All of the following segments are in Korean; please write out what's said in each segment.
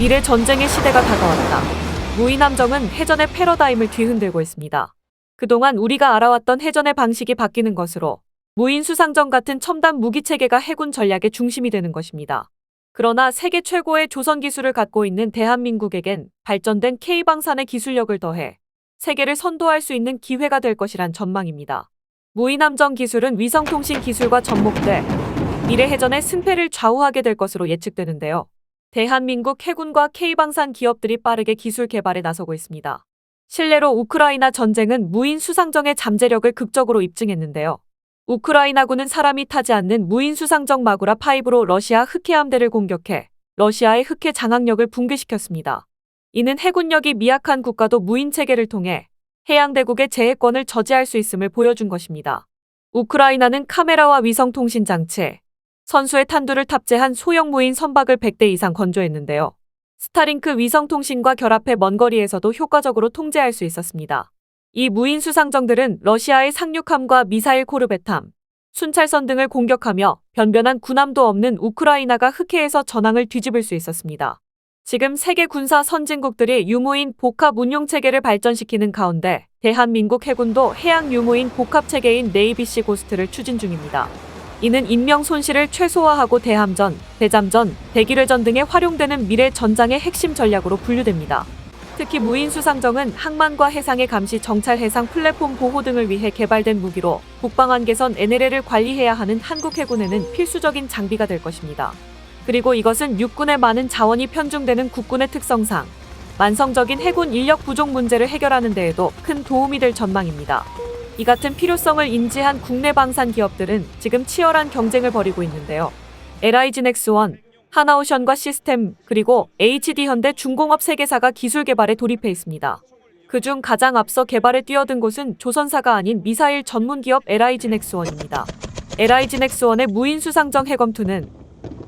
미래 전쟁의 시대가 다가왔다. 무인함정은 해전의 패러다임을 뒤흔들고 있습니다. 그동안 우리가 알아왔던 해전의 방식이 바뀌는 것으로 무인 수상정 같은 첨단 무기 체계가 해군 전략의 중심이 되는 것입니다. 그러나 세계 최고의 조선 기술을 갖고 있는 대한민국에겐 발전된 K방산의 기술력을 더해 세계를 선도할 수 있는 기회가 될 것이란 전망입니다. 무인함정 기술은 위성통신 기술과 접목돼 미래 해전의 승패를 좌우하게 될 것으로 예측되는데요. 대한민국 해군과 K방산 기업들이 빠르게 기술 개발에 나서고 있습니다. 실내로 우크라이나 전쟁은 무인 수상정의 잠재력을 극적으로 입증했는데요. 우크라이나군은 사람이 타지 않는 무인 수상정 마구라 5로 러시아 흑해 함대를 공격해 러시아의 흑해 장악력을 붕괴시켰습니다. 이는 해군력이 미약한 국가도 무인 체계를 통해 해양대국의 제해권을 저지할 수 있음을 보여준 것입니다. 우크라이나는 카메라와 위성 통신 장치, 선수의 탄두를 탑재한 소형 무인 선박을 100대 이상 건조했는데요. 스타링크 위성 통신과 결합해 먼 거리에서도 효과적으로 통제할 수 있었습니다. 이 무인 수상정들은 러시아의 상륙함과 미사일 코르벳함, 순찰선 등을 공격하며 변변한 군함도 없는 우크라이나가 흑해에서 전황을 뒤집을 수 있었습니다. 지금 세계 군사 선진국들이 유무인 복합 운용 체계를 발전시키는 가운데 대한민국 해군도 해양 유무인 복합 체계인 네이비시 고스트를 추진 중입니다. 이는 인명 손실을 최소화하고 대함전, 대잠전, 대기뢰전 등에 활용되는 미래 전장의 핵심 전략으로 분류됩니다. 특히 무인 수상정은 항만과 해상의 감시 정찰 해상 플랫폼 보호 등을 위해 개발된 무기로 북방한 개선 NLL을 관리해야 하는 한국 해군에는 필수적인 장비가 될 것입니다. 그리고 이것은 육군의 많은 자원이 편중되는 국군의 특성상 만성적인 해군 인력 부족 문제를 해결하는 데에도 큰 도움이 될 전망입니다. 이 같은 필요성을 인지한 국내 방산 기업들은 지금 치열한 경쟁을 벌이고 있는데요. LIG 넥스원, 하나오션과 시스템, 그리고 HD 현대 중공업 세계사가 기술 개발에 돌입해 있습니다. 그중 가장 앞서 개발에 뛰어든 곳은 조선사가 아닌 미사일 전문 기업 LIG 넥스원입니다. LIG 넥스원의 무인 수상정 해검2는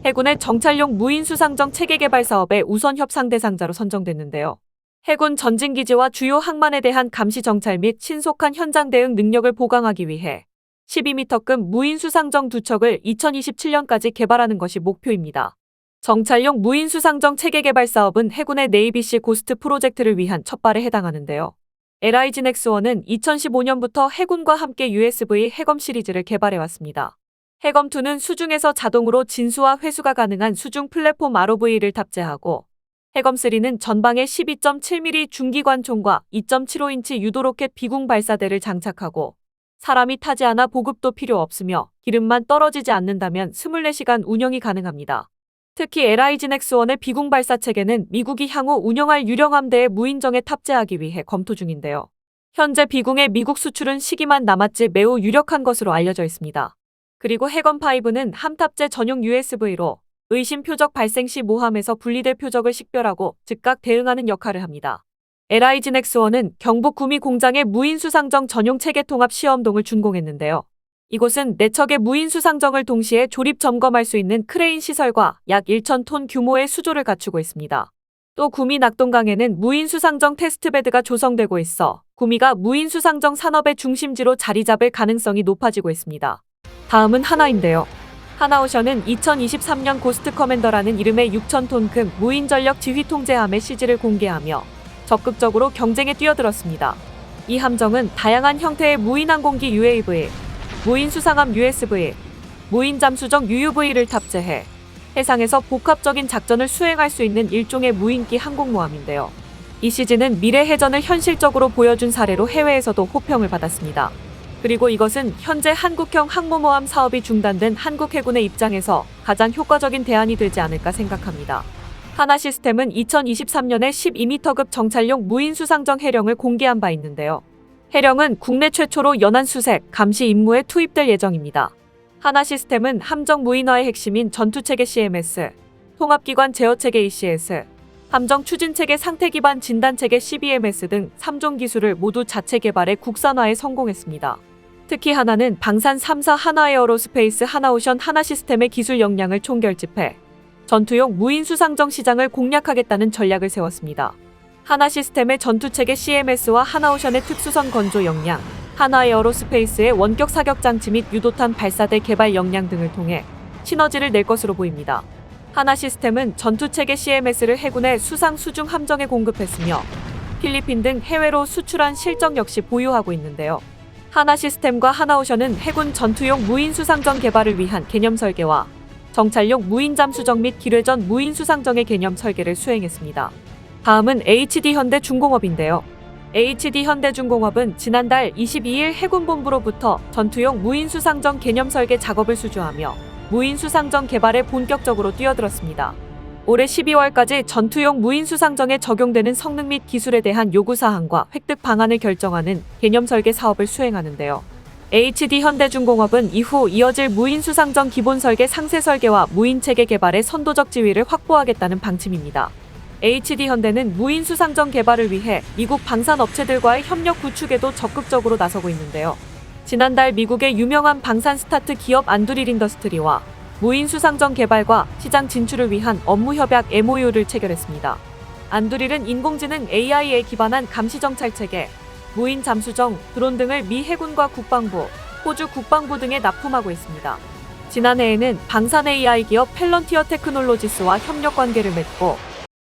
해군의 정찰용 무인 수상정 체계 개발 사업의 우선 협상 대상자로 선정됐는데요. 해군 전진기지와 주요 항만에 대한 감시 정찰 및 신속한 현장 대응 능력을 보강하기 위해 12m급 무인 수상정 두 척을 2027년까지 개발하는 것이 목표입니다. 정찰용 무인 수상정 체계 개발 사업은 해군의 네이비시 고스트 프로젝트를 위한 첫발에 해당하는데요. LIG 넥스원은 2015년부터 해군과 함께 USV 해검 시리즈를 개발해왔습니다. 해검2는 수중에서 자동으로 진수와 회수가 가능한 수중 플랫폼 ROV를 탑재하고 해검3는 전방에 12.7mm 중기관총과 2.75인치 유도로켓 비궁 발사대를 장착하고 사람이 타지 않아 보급도 필요 없으며 기름만 떨어지지 않는다면 24시간 운영이 가능합니다. 특히 LIG 넥스원의 비궁 발사 체계는 미국이 향후 운영할 유령 함대의 무인정에 탑재하기 위해 검토 중인데요. 현재 비궁의 미국 수출은 시기만 남았지 매우 유력한 것으로 알려져 있습니다. 그리고 해건5는 함탑재 전용 USV로 의심 표적 발생 시 모함에서 분리될 표적을 식별하고 즉각 대응하는 역할을 합니다. LIG 넥스원은 경북 구미 공장의 무인 수상정 전용 체계 통합 시험동을 준공했는데요. 이곳은 4척의 무인 수상정을 동시에 조립 점검할 수 있는 크레인 시설과 약 1,000톤 규모의 수조를 갖추고 있습니다. 또 구미 낙동강에는 무인 수상정 테스트베드가 조성되고 있어 구미가 무인 수상정 산업의 중심지로 자리 잡을 가능성이 높아지고 있습니다. 다음은 하나인데요. 하나오션은 2023년 고스트 커맨더라는 이름의 6,000톤급 무인 전력 지휘 통제함의 CG를 공개하며 적극적으로 경쟁에 뛰어들었습니다. 이 함정은 다양한 형태의 무인 항공기 UAV, 무인 수상함 USV, 무인 잠수정 UUV를 탑재해 해상에서 복합적인 작전을 수행할 수 있는 일종의 무인기 항공모함인데요. 이 CG는 미래 해전을 현실적으로 보여준 사례로 해외에서도 호평을 받았습니다. 그리고 이것은 현재 한국형 항모모함 사업이 중단된 한국 해군의 입장에서 가장 효과적인 대안이 되지 않을까 생각합니다. 하나 시스템은 2023년에 12m급 정찰용 무인 수상정 해령을 공개한 바 있는데요. 해령은 국내 최초로 연안 수색, 감시 임무에 투입될 예정입니다. 하나 시스템은 함정 무인화의 핵심인 전투체계 CMS, 통합기관 제어체계 ECS, 함정 추진체계 상태 기반 진단체계 CBMS 등 3종 기술을 모두 자체 개발해 국산화에 성공했습니다. 특히 하나는 방산 3사 하나에어로스페이스 하나오션 하나시스템의 기술 역량을 총결집해 전투용 무인 수상정 시장을 공략하겠다는 전략을 세웠습니다. 하나시스템의 전투체계 CMS와 하나오션의 특수선 건조 역량, 하나에어로스페이스의 원격 사격 장치 및 유도탄 발사대 개발 역량 등을 통해 시너지를 낼 것으로 보입니다. 하나 시스템은 전투체계 CMS를 해군의 수상 수중 함정에 공급했으며 필리핀 등 해외로 수출한 실적 역시 보유하고 있는데요. 하나 시스템과 하나오션은 해군 전투용 무인 수상정 개발을 위한 개념 설계와 정찰용 무인 잠수정 및 기뢰전 무인 수상정의 개념 설계를 수행했습니다. 다음은 HD 현대 중공업인데요. HD 현대중공업은 지난달 22일 해군본부로부터 전투용 무인 수상정 개념 설계 작업을 수주하며 무인 수상정 개발에 본격적으로 뛰어들었습니다. 올해 12월까지 전투용 무인 수상정에 적용되는 성능 및 기술에 대한 요구 사항과 획득 방안을 결정하는 개념 설계 사업을 수행하는데요. HD 현대중공업은 이후 이어질 무인 수상정 기본 설계 상세 설계와 무인 체계 개발의 선도적 지위를 확보하겠다는 방침입니다. HD 현대는 무인 수상정 개발을 위해 미국 방산 업체들과의 협력 구축에도 적극적으로 나서고 있는데요. 지난달 미국의 유명한 방산 스타트 기업 안두릴 인더스트리와 무인 수상정 개발과 시장 진출을 위한 업무 협약 MOU를 체결했습니다. 안두릴은 인공지능 AI에 기반한 감시 정찰 체계, 무인 잠수정, 드론 등을 미 해군과 국방부, 호주 국방부 등에 납품하고 있습니다. 지난해에는 방산 AI 기업 펠런티어 테크놀로지스와 협력 관계를 맺고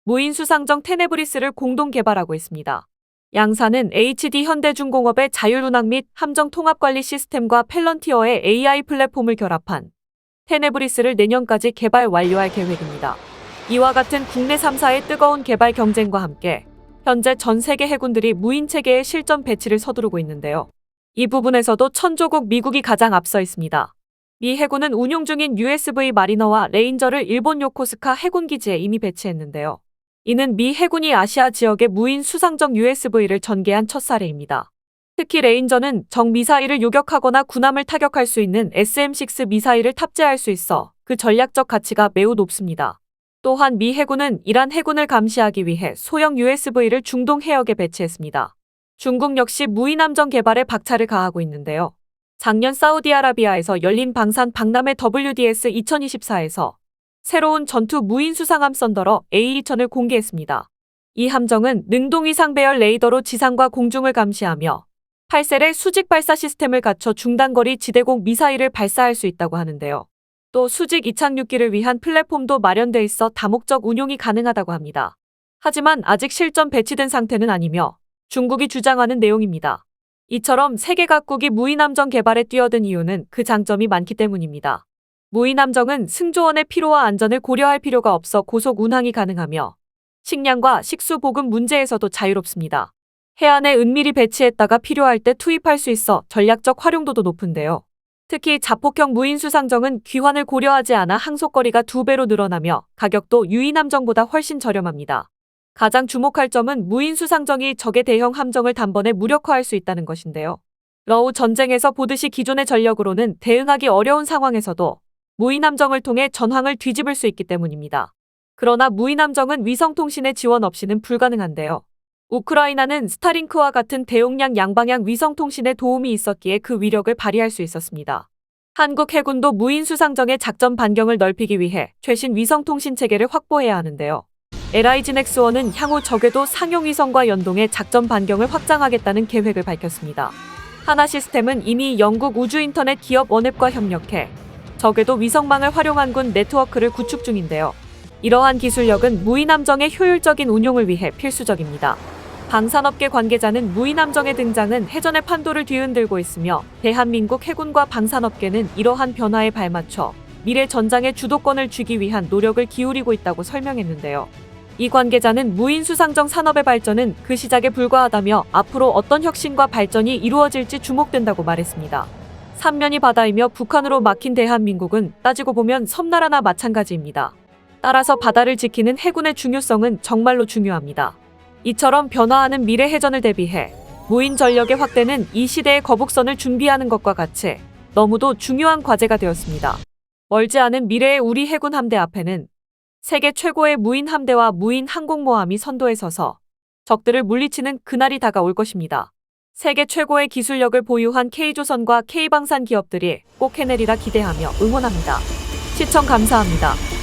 무인 수상정 테네브리스를 공동 개발하고 있습니다. 양사는 HD 현대중공업의 자율운항 및 함정 통합 관리 시스템과 펠런티어의 AI 플랫폼을 결합한 테네브리스를 내년까지 개발 완료할 계획입니다. 이와 같은 국내 3사의 뜨거운 개발 경쟁과 함께 현재 전 세계 해군들이 무인 체계의 실전 배치를 서두르고 있는데요. 이 부분에서도 천조국 미국이 가장 앞서 있습니다. 미 해군은 운용 중인 USV 마리너와 레인저를 일본 요코스카 해군 기지에 이미 배치했는데요. 이는 미 해군이 아시아 지역의 무인 수상정 USV를 전개한 첫 사례입니다. 특히 레인저는 정 미사일을 요격하거나 군함을 타격할 수 있는 SM-6 미사일을 탑재할 수 있어 그 전략적 가치가 매우 높습니다. 또한 미 해군은 이란 해군을 감시하기 위해 소형 USV를 중동 해역에 배치했습니다. 중국 역시 무인 함정 개발에 박차를 가하고 있는데요. 작년 사우디아라비아에서 열린 방산 박람회 WDS 2024에서 새로운 전투 무인 수상함 썬더러 A2000을 공개했습니다. 이 함정은 능동 이상 배열 레이더로 지상과 공중을 감시하며 8셀의 수직 발사 시스템을 갖춰 중단거리 지대공 미사일을 발사할 수 있다고 하는데요. 또 수직 이착륙기를 위한 플랫폼도 마련돼 있어 다목적 운용이 가능하다고 합니다. 하지만 아직 실전 배치된 상태는 아니며 중국이 주장하는 내용입니다. 이처럼 세계 각국이 무인함정 개발에 뛰어든 이유는 그 장점이 많기 때문입니다. 무인함정은 승조원의 피로와 안전을 고려할 필요가 없어 고속 운항이 가능하며 식량과 식수 보급 문제에서도 자유롭습니다. 해안에 은밀히 배치했다가 필요할 때 투입할 수 있어 전략적 활용도도 높은데요. 특히 자폭형 무인 수상정은 귀환을 고려하지 않아 항속거리가 두 배로 늘어나며 가격도 유인함정보다 훨씬 저렴합니다. 가장 주목할 점은 무인 수상정이 적의 대형 함정을 단번에 무력화할 수 있다는 것인데요. 러우 전쟁에서 보듯이 기존의 전력으로는 대응하기 어려운 상황에서도 무인함정을 통해 전황을 뒤집을 수 있기 때문입니다. 그러나 무인함정은 위성통신의 지원 없이는 불가능한데요. 우크라이나는 스타링크와 같은 대용량 양방향 위성통신에 도움이 있었기에 그 위력을 발휘할 수 있었습니다. 한국 해군도 무인 수상정의 작전 반경을 넓히기 위해 최신 위성통신 체계를 확보해야 하는데요. LIG 넥스원은 향후 적에도 상용 위성과 연동해 작전 반경을 확장하겠다는 계획을 밝혔습니다. 하나 시스템은 이미 영국 우주인터넷 기업 원앱과 협력해 적에도 위성망을 활용한 군 네트워크를 구축 중인데요. 이러한 기술력은 무인 함정의 효율적인 운용을 위해 필수적입니다. 방산업계 관계자는 무인함정의 등장은 해전의 판도를 뒤흔들고 있으며 대한민국 해군과 방산업계는 이러한 변화에 발맞춰 미래 전장의 주도권을 쥐기 위한 노력을 기울이고 있다고 설명했는데요. 이 관계자는 무인 수상정 산업의 발전은 그 시작에 불과하다며 앞으로 어떤 혁신과 발전이 이루어질지 주목된다고 말했습니다. 삼면이 바다이며 북한으로 막힌 대한민국은 따지고 보면 섬나라나 마찬가지입니다. 따라서 바다를 지키는 해군의 중요성은 정말로 중요합니다. 이처럼 변화하는 미래 해전을 대비해 무인 전력의 확대는 이 시대의 거북선을 준비하는 것과 같이 너무도 중요한 과제가 되었습니다. 멀지 않은 미래의 우리 해군 함대 앞에는 세계 최고의 무인 함대와 무인 항공모함이 선도에 서서 적들을 물리치는 그날이 다가올 것입니다. 세계 최고의 기술력을 보유한 K조선과 K방산 기업들이 꼭 해내리라 기대하며 응원합니다. 시청 감사합니다.